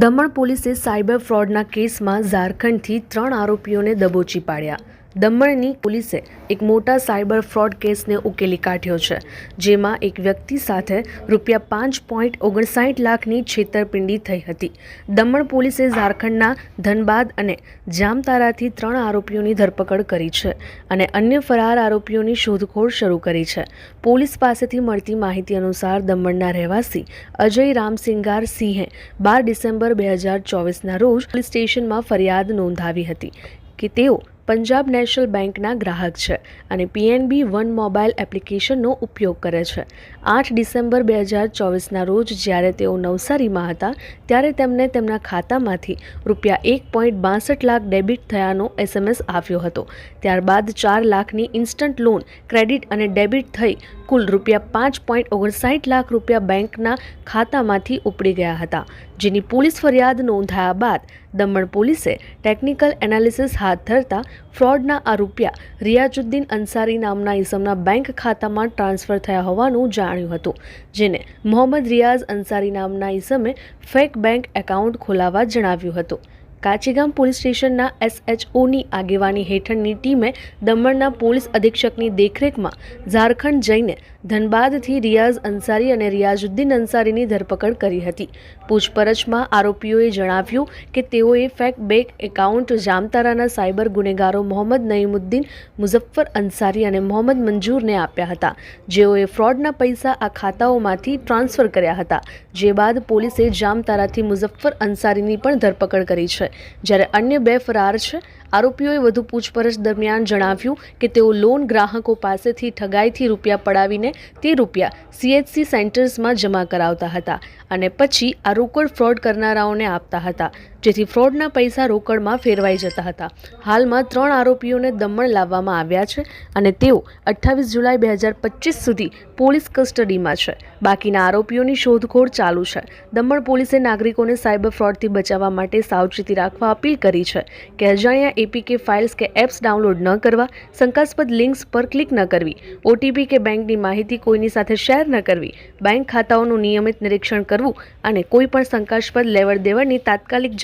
દમણ પોલીસે સાયબર ફ્રોડના કેસમાં ઝારખંડથી ત્રણ આરોપીઓને દબોચી પાડ્યા. દમણની પોલીસે એક મોટા સાયબર ફ્રોડ કેસને ઉકેલી કાઢ્યો છે, જેમાં એક વ્યક્તિ સાથે રૂપિયા પાંચ પોઈન્ટ ઓગણસાઠ લાખની છેતરપિંડી થઈ હતી. દમણ પોલીસે ઝારખંડના ધનબાદ અને જામતારાથી ત્રણ આરોપીઓની ધરપકડ કરી છે અને અન્ય ફરાર આરોપીઓની શોધખોળ શરૂ કરી છે. પોલીસ પાસેથી મળતી માહિતી અનુસાર દમણના રહેવાસી અજય રામસિંગાર સિંહે બાર ડિસેમ્બર બે હજાર ચોવીસના રોજ પોલીસ સ્ટેશનમાં ફરિયાદ નોંધાવી હતી કે તેઓ પંજાબ નેશનલ બેંકના ગ્રાહક છે અને પીએનબી વન મોબાઈલ એપ્લિકેશનનો ઉપયોગ કરે છે. આઠ ડિસેમ્બર બે હજાર ચોવીસના રોજ જ્યારે તેઓ નવસારીમાં હતા, ત્યારે તેમને તેમના ખાતામાંથી રૂપિયા એક પોઈન્ટ બાસઠ લાખ ડેબિટ થયાનો એસએમએસ આવ્યો હતો. ત્યારબાદ ચાર લાખની ઇન્સ્ટન્ટ લોન, ક્રેડિટ અને ડેબિટ થઈ કુલ રૂપિયા પાંચ પોઈન્ટ ઓગણસાઠ લાખ રૂપિયા બેંકના ખાતામાંથી ઉપડી ગયા હતા. જેની પોલીસ ફરિયાદ નોંધાયા બાદ દમણ પોલીસે ટેકનિકલ એનાલિસિસ હાથ ધરતા ફ્રોડના આ રૂપિયા રિયાજુદ્દીન અંસારી નામના ઇસમના બેંક ખાતામાં ટ્રાન્સફર થયા હોવાનું જાણ્યું હતું, જેને મોહમ્મદ રિયાઝ અંસારી નામના ઇસમે ફેક બેંક એકાઉન્ટ ખોલાવવા જણાવ્યું હતું. કાચીગામ પોલીસ સ્ટેશનના એસએચઓની આગેવાની હેઠળની ટીમે દમણના પોલીસ અધિક્ષકની દેખરેખમાં ઝારખંડ જઈને ધનબાદથી રિયાઝ અંસારી અને રિયાઝુદ્દીન અંસારીની ધરપકડ કરી હતી. પૂછપરછમાં આરોપીઓએ જણાવ્યું કે તેઓએ ફેક બેક એકાઉન્ટ જામતારાના સાયબર ગુનેગારો મોહમ્મદ નઈમુદ્દીન, મુઝફ્ફર અંસારી અને મોહમ્મદ મંજૂરને આપ્યા હતા. જેઓએ ફ્રોડના પૈસા આ ખાતાઓમાંથી ટ્રાન્સફર કર્યા હતા. જે બાદ પોલીસે જામતારાથી મુઝફ્ફર અંસારીની પણ ધરપકડ કરી છે. જ્યારે અન્ય બે ફરાર છે, આરોપીઓએ વધુ પૂછપરછ દરમિયાન જણાવ્યું કે તેઓ લોન ગ્રાહકો પાસેથી ઠગાઈથી રૂપિયા પડાવીને તે રૂપિયા સીએચસી સેન્ટર્સમાં જમા કરાવતા હતા અને પછી આ રોકડ ફ્રોડ કરનારાઓને આપતા હતા. જેથી ફ્રોડના પૈસા રોકડમાં ફેરવાઈ જતા હતા. હાલમાં ત્રણ આરોપીઓને દમણ લાવવામાં આવ્યા છે અને તેઓ અઠ્ઠાવીસ જુલાઈ બે હજાર પચીસ સુધી પોલીસ કસ્ટડીમાં છે. બાકીના આરોપીઓની શોધખોળ ચાલુ છે. દમણ પોલીસે નાગરિકોને સાયબર ફ્રોડથી બચાવવા માટે સાવચેતી રાખવા અપીલ કરી છે કે અજાણ્યા એપીકે ફાઇલ્સ કે એપ્સ ડાઉનલોડ ન કરવા, શંકાસ્પદ લિંક્સ પર ક્લિક ન કરવી, ઓટીપી કે બેંકની માહિતી કોઈની સાથે શેર ન કરવી, બેંક ખાતાઓનું નિયમિત નિરીક્ષણ કરવું અને કોઈપણ શંકાસ્પદ લેવડ દેવડની તાત્કાલિક